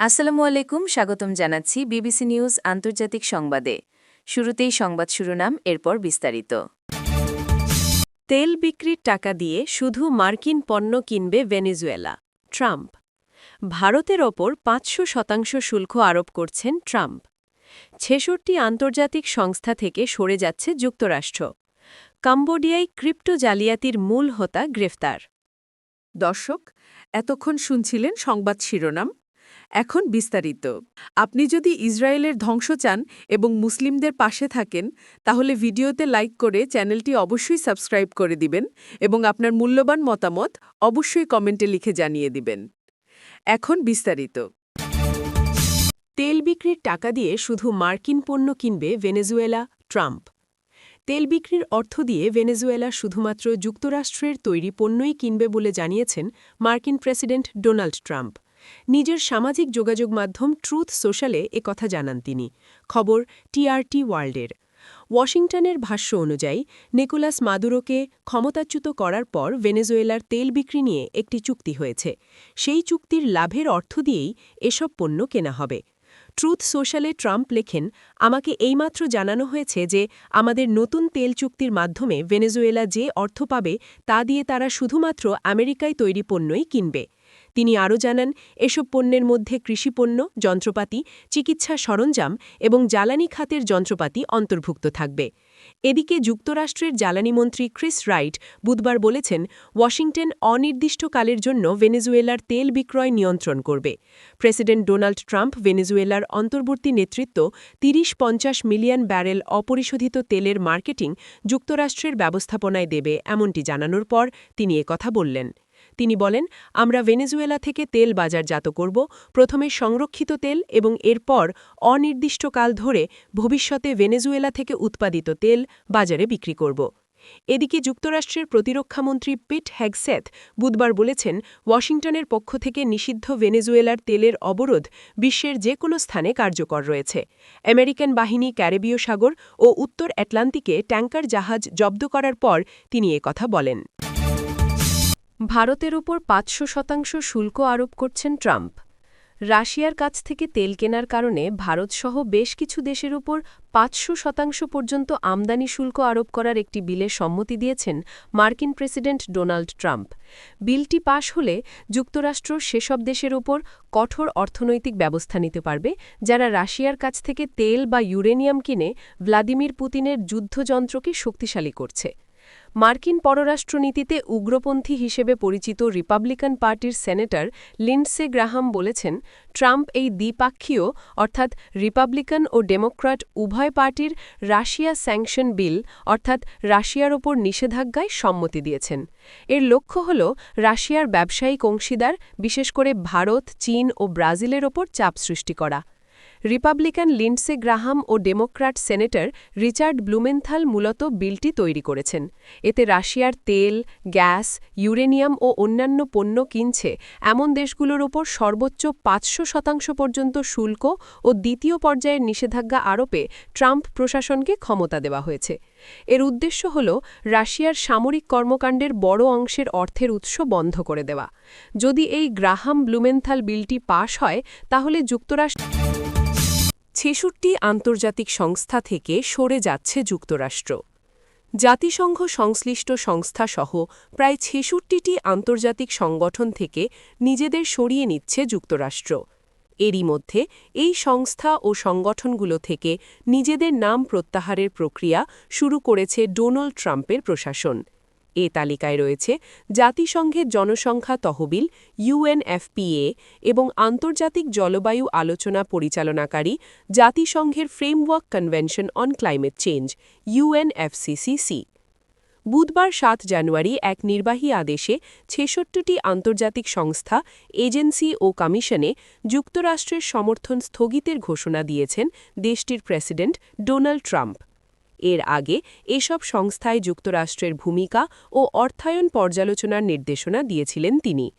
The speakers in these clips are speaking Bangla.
আসসালামু আলাইকুম, স্বাগতম জানাচ্ছি বিবিসি নিউজ আন্তর্জাতিক সংবাদে। শুরুতেই সংবাদ শিরোনাম, এরপর বিস্তারিত। তেল বিক্রির টাকা দিয়ে শুধু মার্কিন পণ্য কিনবে ভেনেজুয়েলা, ট্রাম্প। ভারতের ওপর পাঁচশো শতাংশ শুল্ক আরোপ করছেন ট্রাম্প। ছেষট্টি আন্তর্জাতিক সংস্থা থেকে সরে যাচ্ছে যুক্তরাষ্ট্র। কাম্বোডিয়ায় ক্রিপ্টো জালিয়াতির মূল হোতা গ্রেফতার। দর্শক, এতক্ষণ শুনছিলেন সংবাদ শিরোনাম। এখন বিস্তারিত। আপনি যদি ইসরায়েলের ধ্বংস চান এবং মুসলিমদের পাশে থাকেন, তাহলে ভিডিওতে লাইক করে চ্যানেলটি অবশ্যই সাবস্ক্রাইব করে দিবেন এবং আপনার মূল্যবান মতামত অবশ্যই কমেন্টে লিখে জানিয়ে দিবেন। এখন বিস্তারিত। তেল বিক্রির টাকা দিয়ে শুধু মার্কিন পণ্য কিনবে ভেনেজুয়েলা, ট্রাম্প। তেল বিক্রির অর্থ দিয়ে ভেনেজুয়েলা শুধুমাত্র যুক্তরাষ্ট্রের তৈরি পণ্যই কিনবে বলে জানিয়েছেন মার্কিন প্রেসিডেন্ট ডোনাল্ড ট্রাম্প। নিজের সামাজিক যোগাযোগ মাধ্যম ট্রুথ সোশ্যালে কথা জানান তিনি। খবর টিআরটি ওয়ার্ল্ডের। ওয়াশিংটনের ভাষ্য অনুযায়ী, নিকোলাস মাদুরোকে ক্ষমতাচ্যুত করার পর ভেনেজুয়েলার তেল বিক্রি নিয়ে একটি চুক্তি হয়েছে। সেই চুক্তির লাভের অর্থ দিয়েই এসব পণ্য কেনা হবে। ট্রুথ সোশ্যালে ট্রাম্প লেখেন, আমাকে এইমাত্র জানানো হয়েছে যে আমাদের নতুন তেল চুক্তির মাধ্যমে ভেনেজুয়েলা যে অর্থ পাবে তা দিয়ে তারা শুধুমাত্র আমেরিকায় তৈরি পণ্যই কিনবে। তিনি আরও জানান, এসব পণ্যের মধ্যে কৃষিপণ্য যন্ত্রপাতি, চিকিৎসা সরঞ্জাম এবং জ্বালানি খাতের যন্ত্রপাতি অন্তর্ভুক্ত থাকবে। এদিকে যুক্তরাষ্ট্রের জ্বালানিমন্ত্রী ক্রিস রাইট বুধবার বলেছেন, ওয়াশিংটন অনির্দিষ্টকালের জন্য ভেনেজুয়েলার তেল বিক্রয় নিয়ন্ত্রণ করবে। প্রেসিডেন্ট ডোনাল্ড ট্রাম্প ভেনেজুয়েলার অন্তর্বর্তী নেতৃত্ব তিরিশ পঞ্চাশ মিলিয়ন ব্যারেল অপরিশোধিত তেলের মার্কেটিং যুক্তরাষ্ট্রের ব্যবস্থাপনায় দেবে, এমনটি জানানোর পর তিনি কথা বললেন। তিনি বলেন, আমরা ভেনেজুয়েলা থেকে তেল বাজারজাত করব, প্রথমে সংরক্ষিত তেল এবং এরপর অনির্দিষ্টকাল ধরে ভবিষ্যতে ভেনেজুয়েলা থেকে উৎপাদিত তেল বাজারে বিক্রি করব। এদিকে যুক্তরাষ্ট্রের প্রতিরক্ষামন্ত্রী পিট হ্যাগসেথ বুধবার বলেছেন, ওয়াশিংটনের পক্ষ থেকে নিষিদ্ধ ভেনেজুয়েলার তেলের অবরোধ বিশ্বের যে কোনো স্থানে কার্যকর রয়েছে। আমেরিকান বাহিনী ক্যারেবীয় সাগর ও উত্তর আটলান্টিকে ট্যাঙ্কার জাহাজ জব্দ করার পর তিনি কথা বলেন। ভারতের ওপর পাঁচশো শতাংশ শুল্ক আরোপ করছেন ট্রাম্প। রাশিয়ার কাছ থেকে তেল কেনার কারণে ভারতসহ বেশ কিছু দেশের ওপর পাঁচশো শতাংশ পর্যন্ত আমদানি শুল্ক আরোপ করার একটি বিলে সম্মতি দিয়েছেন মার্কিন প্রেসিডেন্ট ডোনাল্ড ট্রাম্প। বিলটি পাশ হলে যুক্তরাষ্ট্র সেসব দেশের ওপর কঠোর অর্থনৈতিক ব্যবস্থা নিতে পারবে, যারা রাশিয়ার কাছ থেকে তেল বা ইউরেনিয়াম কিনে ভ্লাদিমির পুতিনের যুদ্ধযন্ত্রকে শক্তিশালী করছে। মার্কিন পররাষ্ট্রনীতিতে উগ্রপন্থী হিসেবে পরিচিত রিপাবলিকান পার্টির সেনেটর লিন্ডসে গ্রাহাম বলেছেন, ট্রাম্প এই দ্বিপাক্ষীয়, অর্থাৎ রিপাবলিকান ও ডেমোক্র্যাট উভয় পার্টির রাশিয়া স্যাংশন বিল, অর্থাৎ রাশিয়ার ওপর নিষেধাজ্ঞায় সম্মতি দিয়েছেন। এর লক্ষ্য হল রাশিয়ার ব্যবসায়িক অংশীদার, বিশেষ করে ভারত, চীন ও ব্রাজিলের ওপর চাপ সৃষ্টি করা। রিপাবলিকান লিন্ডসে গ্রাহাম ও ডেমোক্র্যাট সেনেটর রিচার্ড ব্লুমেন্থাল মূলত বিলটি তৈরি করেছেন। এতে রাশিয়ার তেল, গ্যাস, ইউরেনিয়াম ও অন্যান্য পণ্য কিনছে এমন দেশগুলোর ওপর সর্বোচ্চ পাঁচশো শতাংশ পর্যন্ত শুল্ক ও দ্বিতীয় পর্যায়ের নিষেধাজ্ঞা আরোপে ট্রাম্প প্রশাসনকে ক্ষমতা দেওয়া হয়েছে। এর উদ্দেশ্য হল রাশিয়ার সামরিক কর্মকাণ্ডের বড় অংশের অর্থের উৎস বন্ধ করে দেওয়া। যদি এই গ্রাহাম ব্লুমেন্থাল বিলটি পাশ হয়, তাহলে যুক্তরাষ্ট্র ছেষট্টি আন্তর্জাতিক সংস্থা থেকে সরে যাচ্ছে যুক্তরাষ্ট্র। জাতিসংঘ সংশ্লিষ্ট সংস্থাসহ প্রায় ছেষট্টিটি আন্তর্জাতিক সংগঠন থেকে নিজেদের সরিয়ে নিচ্ছে যুক্তরাষ্ট্র। এরই মধ্যে এই সংস্থা ও সংগঠনগুলো থেকে নিজেদের নাম প্রত্যাহারের প্রক্রিয়া শুরু করেছে ডোনাল্ড ট্রাম্পের প্রশাসন। এ তালিকায় রয়েছে জাতিসংঘের জনসংখ্যা তহবিল, ইউএনএফপিএ এবং আন্তর্জাতিক জলবায়ু আলোচনা পরিচালনাকারী জাতিসংঘের framework convention on climate change, UNFCCC. বুধবার সাত জানুয়ারি এক নির্বাহী আদেশে ছেষট্টিটি আন্তর্জাতিক সংস্থা, এজেন্সি ও কমিশনে যুক্তরাষ্ট্রের সমর্থন স্থগিতের ঘোষণা দিয়েছেন দেশটির প্রেসিডেন্ট ডোনাল্ড ট্রাম্প। এর আগে এসব সংস্থায় যুক্তরাষ্ট্রের ভূমিকা ও অর্থায়ন পর্যালোচনার নির্দেশনা দিয়েছিলেন তিনি।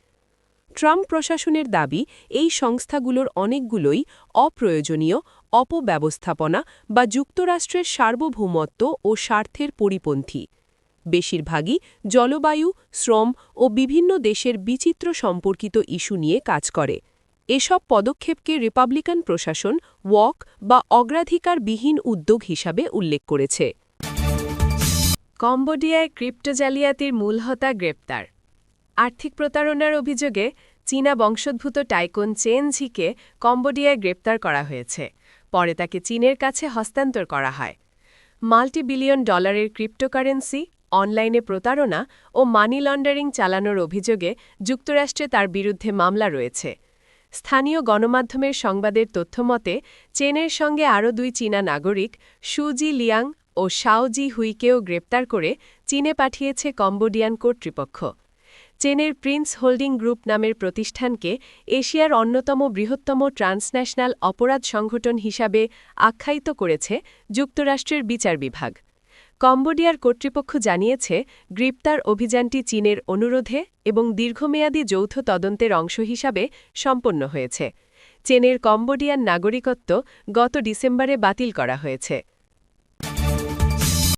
ট্রাম্প প্রশাসনের দাবি, এই সংস্থাগুলোর অনেকগুলোই অপ্রয়োজনীয়, অপব্যবস্থাপনা বা যুক্তরাষ্ট্রের সার্বভৌমত্ব ও স্বার্থের পরিপন্থী। বেশিরভাগই জলবায়ু, শ্রম ও বিভিন্ন দেশের বিচিত্র সম্পর্কিত ইস্যু নিয়ে কাজ করে। এসব পদক্ষেপকে রিপাবলিকান প্রশাসন, ওয়াক বা অগ্রাধিকারবিহীন উদ্যোগ হিসাবে উল্লেখ করেছে। কম্বোডিয়ায় ক্রিপ্টো জালিয়াতির মূল হতা গ্রেপ্তার। আর্থিক প্রতারণার অভিযোগে চীনা বংশোদ্ভূত টাইকন চেন ঝিকে কম্বোডিয়ায় গ্রেপ্তার করা হয়েছে। পরে তাকে চীনের কাছে হস্তান্তর করা হয়। মাল্টি বিলিয়ন ডলারের ক্রিপ্টোকারেন্সি, অনলাইনে প্রতারণা ও মানি লন্ডারিং চালানোর অভিযোগে যুক্তরাষ্ট্রে তার বিরুদ্ধে মামলা রয়েছে। স্থানীয় গণমাধ্যমের সংবাদের তথ্যমতে, চেনের সঙ্গে আরও দুই চীনা নাগরিক সুজি লিয়াং ও শাওজি হুইকেও গ্রেপ্তার করে চীনে পাঠিয়েছে কম্বোডিয়ান কর্তৃপক্ষ। চেনের প্রিন্স হোল্ডিং গ্রুপ নামের প্রতিষ্ঠানকে এশিয়ার অন্যতম বৃহত্তম ট্রান্সন্যাশনাল অপরাধ সংগঠন হিসাবে আখ্যায়িত করেছে যুক্তরাষ্ট্রের বিচার বিভাগ। কম্বোডিয়ার কর্তৃপক্ষ জানিয়েছে, গ্রেপ্তার অভিযানটি চীনের অনুরোধে এবং দীর্ঘমেয়াদী যৌথ তদন্তের অংশ হিসাবে সম্পন্ন হয়েছে। চেনের কম্বোডিয়ান নাগরিকত্ব গত ডিসেম্বরে বাতিল করা হয়েছে।